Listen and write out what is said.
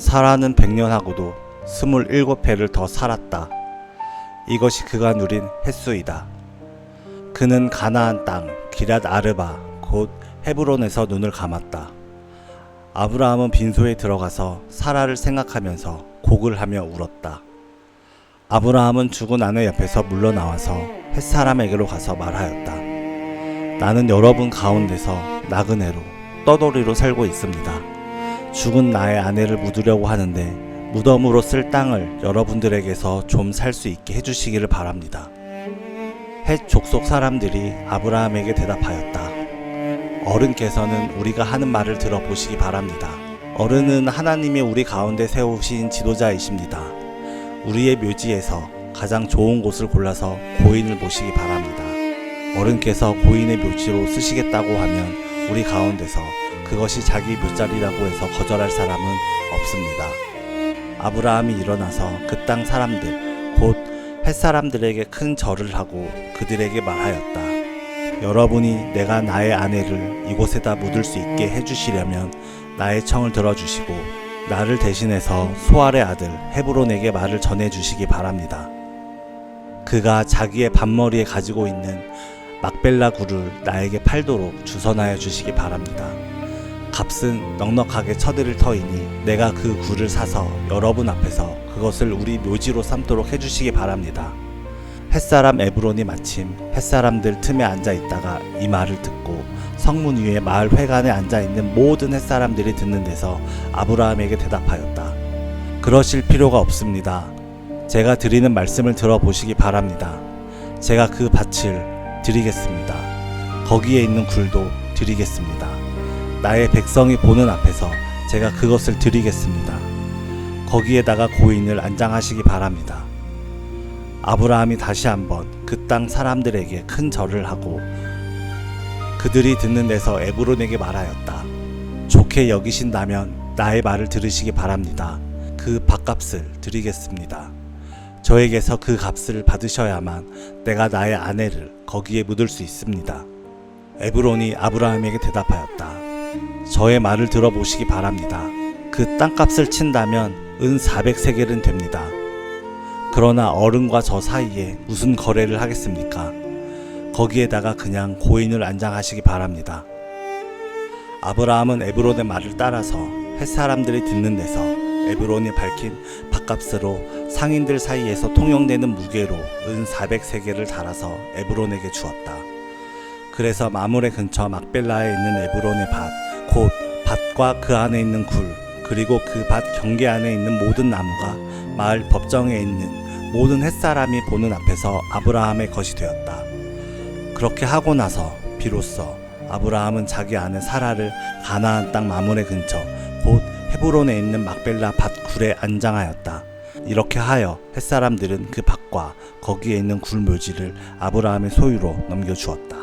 사라는 백년하고도 스물일곱 해를 더 살았다. 이것이 그가 누린 횟수이다. 그는 가나안 땅 기랏 아르바 곧 헤브론에서 눈을 감았다. 아브라함은 빈소에 들어가서 사라를 생각하면서 곡을 하며 울었다. 아브라함은 죽은 아내 옆에서 물러나와서 햇사람에게로 가서 말하였다. 나는 여러분 가운데서 나그네로 떠돌이로 살고 있습니다. 죽은 나의 아내를 묻으려고 하는데 무덤으로 쓸 땅을 여러분들에게서 좀 살 수 있게 해주시기를 바랍니다. 헷 족속 사람들이 아브라함에게 대답하였다. 어른께서는 우리가 하는 말을 들어보시기 바랍니다. 어른은 하나님이 우리 가운데 세우신 지도자이십니다. 우리의 묘지에서 가장 좋은 곳을 골라서 고인을 모시기 바랍니다. 어른께서 고인의 묘지로 쓰시겠다고 하면 우리 가운데서 그것이 자기 묘자리라고 해서 거절할 사람은 없습니다. 아브라함이 일어나서 그 땅 사람들 곧 햇사람들에게 큰 절을 하고 그들에게 말하였다. 여러분이 내가 나의 아내를 이곳에다 묻을 수 있게 해주시려면 나의 청을 들어주시고 나를 대신해서 소알의 아들 헤브론에게 말을 전해주시기 바랍니다. 그가 자기의 반머리에 가지고 있는 막벨라 굴을 나에게 팔도록 주선하여 주시기 바랍니다. 값은 넉넉하게 쳐드릴 터이니 내가 그 굴을 사서 여러분 앞에서 그것을 우리 묘지로 삼도록 해주시기 바랍니다. 햇사람 에브론이 마침 햇사람들 틈에 앉아 있다가 이 말을 듣고 성문 위에 마을 회관에 앉아 있는 모든 햇사람들이 듣는 데서 아브라함에게 대답하였다. 그러실 필요가 없습니다. 제가 드리는 말씀을 들어보시기 바랍니다. 제가 그 밭을 드리겠습니다. 거기에 있는 굴도 드리겠습니다. 나의 백성이 보는 앞에서 제가 그것을 드리겠습니다. 거기에다가 고인을 안장하시기 바랍니다. 아브라함이 다시 한번 그 땅 사람들에게 큰 절을 하고 그들이 듣는 데서 에브론에게 말하였다. 좋게 여기신다면 나의 말을 들으시기 바랍니다. 그 밥값을 드리겠습니다. 저에게서 그 값을 받으셔야만 내가 나의 아내를 거기에 묻을 수 있습니다. 에브론이 아브라함에게 대답하였다. 저의 말을 들어보시기 바랍니다. 그 땅값을 친다면 은 400세겔은 됩니다. 그러나 어른과 저 사이에 무슨 거래를 하겠습니까? 거기에다가 그냥 고인을 안장하시기 바랍니다. 아브라함은 에브론의 말을 따라서 햇사람들이 듣는 데서 에브론이 밝힌 밥값으로 상인들 사이에서 통용되는 무게로 은 400세겔을 달아서 에브론에게 주었다. 그래서 마물의 근처 막벨라에 있는 에브론의 밭, 곧 밭과 그 안에 있는 굴, 그리고 그 밭 경계 안에 있는 모든 나무가 마을 법정에 있는 모든 햇사람이 보는 앞에서 아브라함의 것이 되었다. 그렇게 하고 나서 비로소 아브라함은 자기 아내 사라를 가나안 땅 마물의 근처 곧 헤브론에 있는 막벨라 밭 굴에 안장하였다. 이렇게 하여 햇사람들은 그 밭과 거기에 있는 굴 묘지를 아브라함의 소유로 넘겨주었다.